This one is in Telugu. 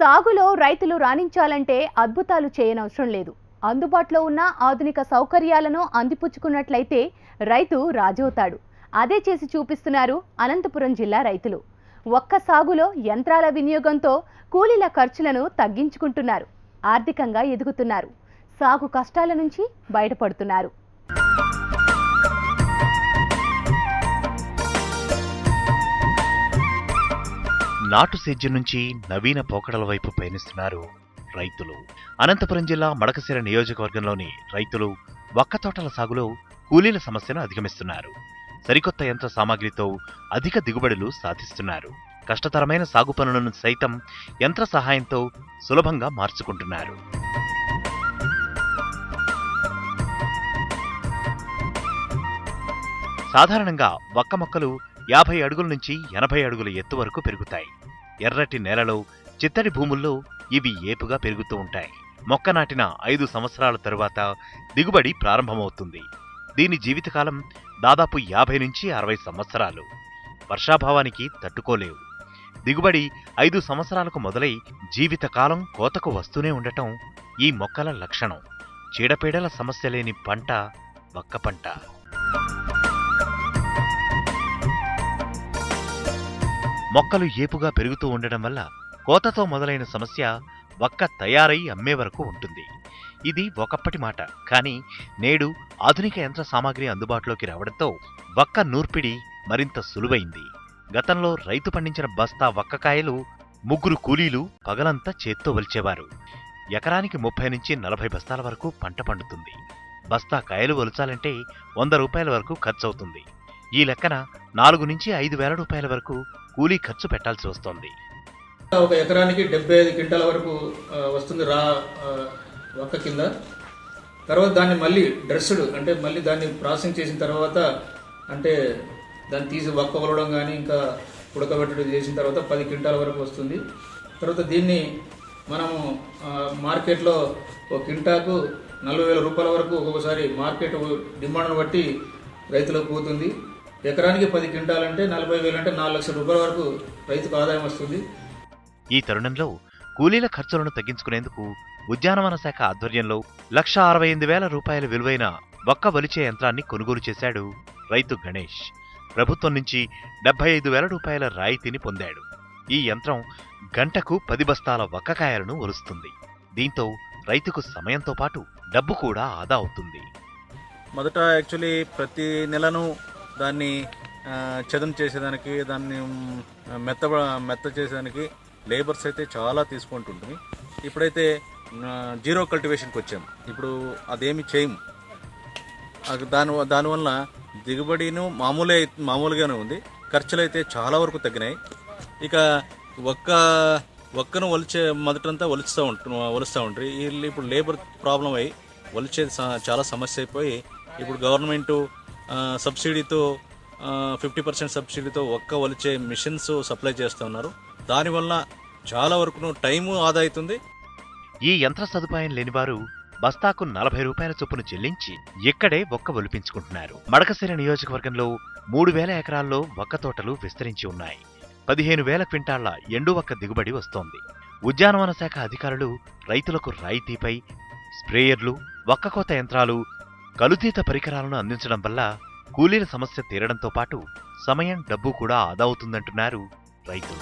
సాగులో రైతులు రాణించాలంటే అద్భుతాలు చేయనవసరం లేదు. అందుబాటులో ఉన్న ఆధునిక సౌకర్యాలను అందిపుచ్చుకున్నట్లయితే రైతు రాజవుతాడు. అదే చేసి చూపిస్తున్నారు అనంతపురం జిల్లా రైతులు. ఒక్క సాగులో యంత్రాల వినియోగంతో కూలీల ఖర్చులను తగ్గించుకుంటున్నారు. ఆర్థికంగా ఎదుగుతున్నారు. సాగు కష్టాల నుంచి బయటపడుతున్నారు. నాటు సేద్యం నుంచి నవీన పోకడల వైపు పయనిస్తున్నారు రైతులు. అనంతపురం జిల్లా మడకశిర నియోజకవర్గంలోని రైతులు వక్క తోటల సాగులో కూలీల సమస్యను అధిగమిస్తున్నారు. సరికొత్త యంత్ర సామాగ్రితో అధిక దిగుబడులు సాధిస్తున్నారు. కష్టతరమైన సాగు పనులను సైతం యంత్ర సహాయంతో సులభంగా మార్చుకుంటున్నారు. సాధారణంగా వక్క మొక్కలు యాభై అడుగుల నుంచి ఎనభై అడుగుల ఎత్తు వరకు పెరుగుతాయి. ఎర్రటి నేలలో చిత్తడి భూముల్లో ఇవి ఏపుగా పెరుగుతూ ఉంటాయి. మొక్క నాటిన ఐదు సంవత్సరాల తరువాత దిగుబడి ప్రారంభమవుతుంది. దీని జీవితకాలం దాదాపు యాభై నుంచి అరవై సంవత్సరాలు. వర్షాభావానికి తట్టుకోలేవు. దిగుబడి ఐదు సంవత్సరాలకు మొదలై జీవితకాలం కోతకు వస్తూనే ఉండటం ఈ మొక్కల లక్షణం. చీడపీడల సమస్య లేని పంట వక్క పంట. మొక్కలు ఏపుగా పెరుగుతూ ఉండడం వల్ల కోతతో మొదలైన సమస్య వక్క తయారై అమ్మే వరకు ఉంటుంది. ఇది ఒకప్పటి మాట. కానీ నేడు ఆధునిక యంత్ర సామాగ్రి అందుబాటులోకి రావడంతో వక్క నూర్పిడి మరింత సులువైంది. గతంలో రైతు పండించిన బస్తా వక్కకాయలు ముగ్గురు కూలీలు పగలంతా చేత్తో వలిచేవారు. ఎకరానికి ముప్పై నుంచి నలభై బస్తాల వరకు పంట పండుతుంది. బస్తా కాయలు వలచాలంటే వంద రూపాయల వరకు ఖర్చవుతుంది. ఈ లెక్కన నాలుగు నుంచి ఐదు వేల రూపాయల వరకు కూలీ ఖర్చు పెట్టాల్సి వస్తోంది. ఒక ఎకరానికి డెబ్బై ఐదు క్వింటాల వరకు వస్తుంది రా ఒక్క కింద. తర్వాత దాన్ని మళ్ళీ డ్రెస్సుడు అంటే మళ్ళీ దాన్ని ప్రాసెసింగ్ చేసిన తర్వాత అంటే దాన్ని తీసి వక్క కొలవడం కానీ ఇంకా ఉడకబెట్టడం చేసిన తర్వాత పది క్వింటాల వరకు వస్తుంది. తర్వాత దీన్ని మనము మార్కెట్లో ఒక క్వింటాకు నలభై వేల రూపాయల వరకు ఒక్కొక్కసారి మార్కెట్ డిమాండ్ను బట్టి రైతులకు పోతుంది. ఎకరానికి పది క్వింటాలంటే నలభై వేలు అంటే నాలుగు లక్షల రూపాయల వరకు రైతుకు ఆదాయం వస్తుంది. ఈ తరుణంలో కూలీల ఖర్చులను తగ్గించుకునేందుకు ఉద్యానవన శాఖ ఆధ్వర్యంలో లక్ష అరవై ఎనిమిది వేల రూపాయల విలువైన ఒక్క వలిచే యంత్రాన్ని కొనుగోలు చేశాడు రైతు గణేష్. ప్రభుత్వం నుంచి డెబ్బై ఐదు వేల రూపాయల రాయితీని పొందాడు. ఈ యంత్రం గంటకు పది బస్తాల వక్కకాయలను ఒలుస్తుంది. దీంతో రైతుకు సమయంతో పాటు డబ్బు కూడా ఆదా అవుతుంది. మొదట యాక్చువల్లీ ప్రతి నెలను దాన్ని చదం చదును చేసేదానికి దాన్ని మెత్త మెత్త చేసేదానికి లేబర్స్ అయితే చాలా తీసుకుంటుంటుంది ఇప్పుడైతే జీరో కల్టివేషన్కి వచ్చాము ఇప్పుడు అదేమి చేయము. అది దాని దానివల్ల దిగుబడిను మామూలే మామూలుగానే ఉంది. ఖర్చులు అయితే చాలా వరకు తగ్గినాయి. ఇక ఒక్క ఒక్కను ఒలిచే మొదటంతా వలుస్తూ ఉంటు ఒలుస్తూ ఉంటారు వీళ్ళు ఇప్పుడు లేబర్ ప్రాబ్లం అయ్యి ఒలిచేది చాలా సమస్య అయిపోయి ఇప్పుడు గవర్నమెంటు సబ్సిడీతో ఫిఫ్టీ పర్సెంట్ సబ్సిడీతో ఒక్క వలిచే మిషన్స్ సప్లై చేస్తున్నారు. దానివల్ల చాలా వరకు టైము ఆదా అవుతుంది ఈ యంత్ర సదుపాయం లేనివారు బస్తాకు నలభై రూపాయల చొప్పున చెల్లించి ఇక్కడే ఒక్క ఒలిపించుకుంటున్నారు. మడకశిర నియోజకవర్గంలో మూడు వేల ఎకరాల్లో ఒక్క తోటలు విస్తరించి ఉన్నాయి. పదిహేను వేల క్వింటాళ్ళ ఎండు ఒక్క దిగుబడి వస్తోంది. ఉద్యానవన శాఖ అధికారులు రైతులకు రాయితీపై స్ప్రేయర్లు ఒక్కకోత యంత్రాలు కలుతీత పరికరాలను అందించడం వల్ల కూలీల సమస్య తీరడంతో పాటు సమయం డబ్బు కూడా ఆదా అవుతుందంటున్నారు రైతులు.